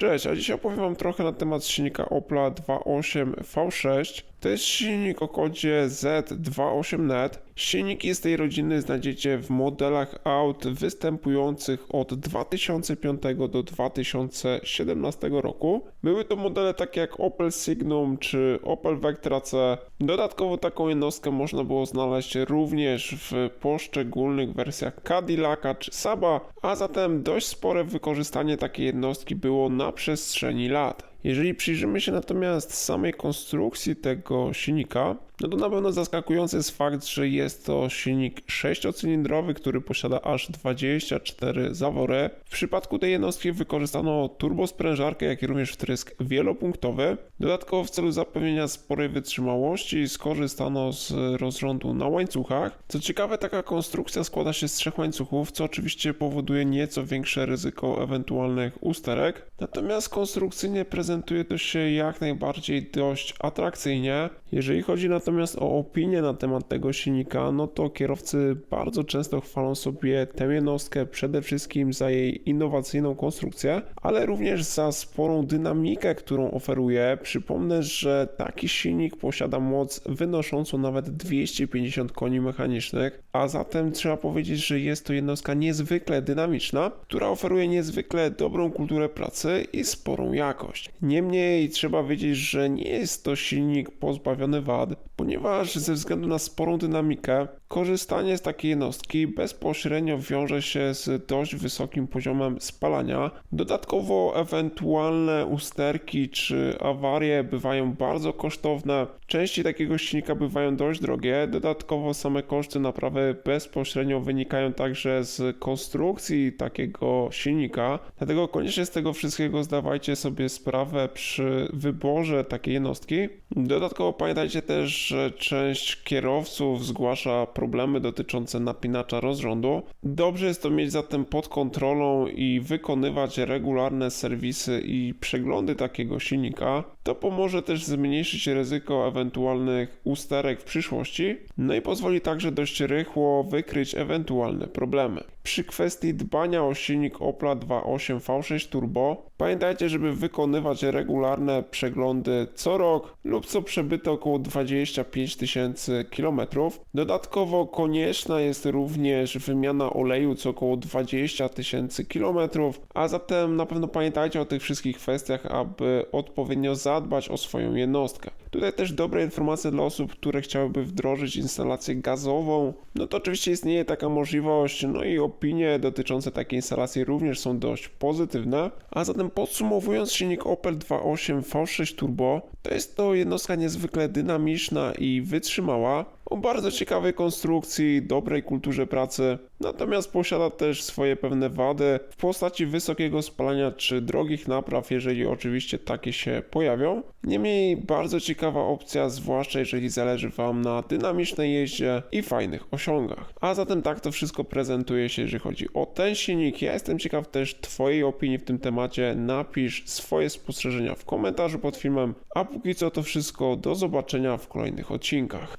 Cześć, a dzisiaj opowiem Wam trochę na temat silnika Opla 2.8 V6. To jest silnik o kodzie Z28net. Silniki z tej rodziny znajdziecie w modelach aut występujących od 2005 do 2017 roku. Były to modele takie jak Opel Signum czy Opel Vectra C. Dodatkowo taką jednostkę można było znaleźć również w poszczególnych wersjach Cadillaca czy Saba, a zatem dość spore wykorzystanie takiej jednostki było na przestrzeni lat. Jeżeli przyjrzymy się natomiast samej konstrukcji tego silnika, no to na pewno zaskakujący jest fakt, że jest to silnik sześciocylindrowy, który posiada aż 24 zawory. W przypadku tej jednostki wykorzystano turbosprężarkę, jak i również wtrysk wielopunktowy. Dodatkowo w celu zapewnienia sporej wytrzymałości skorzystano z rozrządu na łańcuchach. Co ciekawe, taka konstrukcja składa się z trzech łańcuchów, co oczywiście powoduje nieco większe ryzyko ewentualnych usterek. Natomiast konstrukcyjnie prezentuje to się jak najbardziej dość atrakcyjnie. Jeżeli chodzi natomiast o opinię na temat tego silnika, no to kierowcy bardzo często chwalą sobie tę jednostkę przede wszystkim za jej innowacyjną konstrukcję, ale również za sporą dynamikę, którą oferuje. Przypomnę, że taki silnik posiada moc wynoszącą nawet 250 koni mechanicznych, a zatem trzeba powiedzieć, że jest to jednostka niezwykle dynamiczna, która oferuje niezwykle dobrą kulturę pracy i sporą jakość. Niemniej trzeba wiedzieć, że nie jest to silnik pozbawiony ponieważ ze względu na sporą dynamikę, korzystanie z takiej jednostki bezpośrednio wiąże się z dość wysokim poziomem spalania. Dodatkowo ewentualne usterki czy awarie bywają bardzo kosztowne. Części takiego silnika bywają dość drogie. Dodatkowo same koszty naprawy bezpośrednio wynikają także z konstrukcji takiego silnika. Dlatego koniecznie z tego wszystkiego zdawajcie sobie sprawę przy wyborze takiej jednostki. Dodatkowo pamiętajcie też, że część kierowców zgłasza problemy dotyczące napinacza rozrządu. Dobrze jest to mieć zatem pod kontrolą i wykonywać regularne serwisy i przeglądy takiego silnika. To pomoże też zmniejszyć ryzyko ewentualnych usterek w przyszłości, no i pozwoli także dość rychło wykryć ewentualne problemy. Przy kwestii dbania o silnik Opla 2.8 V6 Turbo, pamiętajcie, żeby wykonywać regularne przeglądy co rok lub co przebyte około 25 tysięcy kilometrów. Dodatkowo konieczna jest również wymiana oleju co około 20 tysięcy kilometrów, a zatem na pewno pamiętajcie o tych wszystkich kwestiach, aby odpowiednio zadbać o swoją jednostkę. Tutaj też dobre informacje dla osób, które chciałyby wdrożyć instalację gazową. No to oczywiście istnieje taka możliwość, no i opinie dotyczące takiej instalacji również są dość pozytywne. A zatem podsumowując, silnik Opel 2.8 V6 Turbo to jest to jednostka niezwykle dynamiczna i wytrzymała, o bardzo ciekawej konstrukcji, dobrej kulturze pracy, natomiast posiada też swoje pewne wady w postaci wysokiego spalania czy drogich napraw, jeżeli oczywiście takie się pojawią. Niemniej bardzo ciekawa opcja, zwłaszcza jeżeli zależy Wam na dynamicznej jeździe i fajnych osiągach. A zatem tak to wszystko prezentuje się, jeżeli chodzi o ten silnik. Ja jestem ciekaw też Twojej opinii w tym temacie. Napisz swoje spostrzeżenia w komentarzu pod filmem, a póki co to wszystko, do zobaczenia w kolejnych odcinkach.